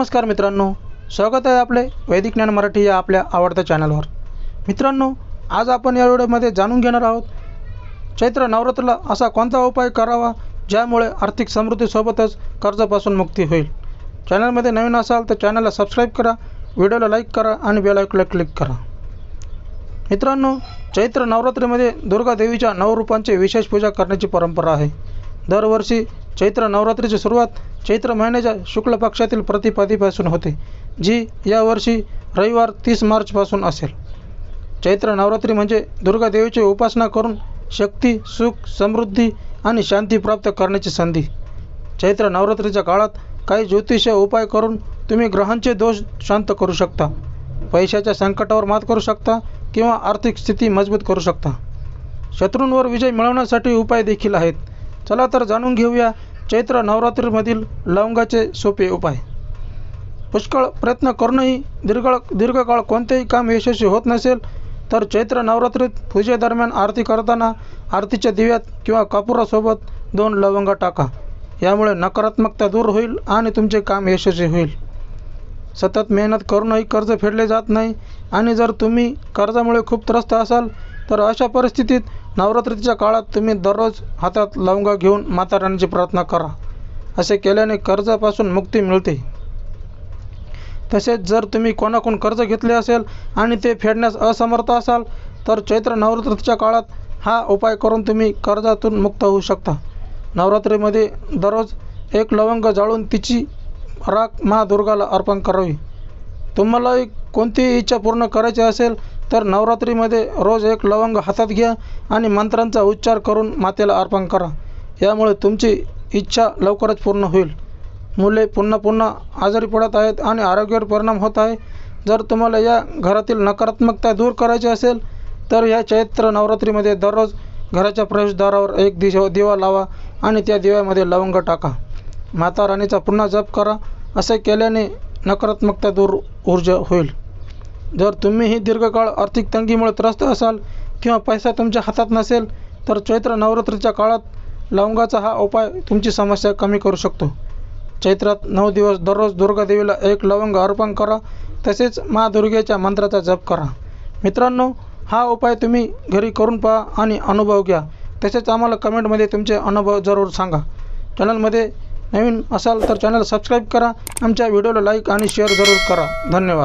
नमस्कार मित्रांनो स्वागत आहे आपले वैदिक ज्ञान मराठी या आपल्या आवडत्या चॅनलवर. मित्रांनो आज आपण या व्हिडिओमध्ये जाणून घेणार आहोत चैत्र नवरात्रीला असा कोणता उपाय करावा ज्यामुळे आर्थिक समृद्धीसोबतच कर्जापासून मुक्ती होईल? चॅनलमध्ये नवीन असाल तर चॅनलला सबस्क्राईब करा व्हिडिओला लाईक करा आणि बेलाईकला क्लिक करा. मित्रांनो चैत्र नवरात्रीमध्ये दुर्गा देवीच्या नऊ रूपांची विशेष पूजा करण्याची परंपरा आहे. दरवर्षी चैत्र नवरात्रीची सुरुवात चैत्र महिन्याच्या शुक्ल पक्षातील प्रतिपदीपासून होते जी यावर्षी रविवार तीस मार्चपासून असेल. चैत्र नवरात्री म्हणजे दुर्गा देवीची उपासना करून शक्ती सुख समृद्धी आणि शांती प्राप्त करण्याची संधी. चैत्र नवरात्रीच्या काळात काही ज्योतिष उपाय करून तुम्ही ग्रहांचे दोष शांत करू शकता पैशाच्या संकटावर मात करू शकता किंवा आर्थिक स्थिती मजबूत करू शकता. शत्रूंवर विजय मिळवण्यासाठी उपाय देखील आहेत. चला तर जाणून घेऊया चैत्र नवरात्रीमधील लवंगाचे सोपे उपाय. पुष्कळ प्रयत्न करूनही दीर्घ दीर्घकाळ कोणतेही काम यशस्वी होत नसेल तर चैत्र नवरात्रीत पूजेदरम्यान आरती करताना आरतीच्या दिव्यात किंवा कापुरासोबत दोन लवंगा टाका. यामुळे नकारात्मकता दूर होईल आणि तुमचे काम यशस्वी होईल. सतत मेहनत करूनही कर्ज फेडले जात नाही आणि जर तुम्ही कर्जामुळे खूप त्रस्त असाल तर अशा परिस्थितीत नवरात्रीच्या काळात तुम्ही दररोज हातात लवंगा घेऊन माता राणीची प्रार्थना करा. असे केल्याने कर्जापासून मुक्ती मिळते. तसेच जर तुम्ही कोणाकडून कर्ज घेतले असेल आणि ते फेडण्यास असमर्थ असाल तर चैत्र नवरात्रीच्या काळात हा उपाय करून तुम्ही कर्जातून मुक्त होऊ शकता. नवरात्रीमध्ये दररोज एक लवंग जाळून तिची राख महादुर्गाला अर्पण करावी. तुम्हालाही कोणतीही इच्छा पूर्ण करायची असेल तर नवरात्रीमध्ये रोज एक लवंग हातात घ्या आणि मंत्रांचा उच्चार करून मातेला अर्पण करा. यामुळे तुमची इच्छा लवकरच पूर्ण होईल. मुले पुन्हा पुन्हा आजारी पडत आहेत आणि आरोग्यावर परिणाम होत आहे. जर तुम्हाला या घरातील नकारात्मकता दूर करायची असेल तर या चैत्र नवरात्रीमध्ये दररोज घराच्या प्रवेशद्वारावर एक दिशा दिवा लावा आणि त्या दिव्यामध्ये लवंग टाका. माता राणीचा पुन्हा जप करा. असे केल्याने नकारात्मकता दूर ऊर्जा होईल. जर तुम्हीही दीर्घकाळ आर्थिक तंगीमुळे त्रस्त असाल किंवा पैसा तुमच्या हातात नसेल तर चैत्र नवरात्रीच्या काळात लवंगाचा हा उपाय तुमची समस्या कमी करू शकतो. चैत्रात नऊ दिवस दररोज दुर्गा देवीला एक लवंग अर्पण करा तसेच मा दुर्गेच्या मंत्राचा जप करा. मित्रांनो हा उपाय तुम्ही घरी करून पहा आणि अनुभव घ्या. तसेच आम्हाला कमेंटमध्ये तुमचे अनुभव जरूर सांगा. चॅनलमध्ये नवीन असाल तर चॅनल सबस्क्राईब करा आमच्या व्हिडिओला लाईक आणि शेअर जरूर करा. धन्यवाद.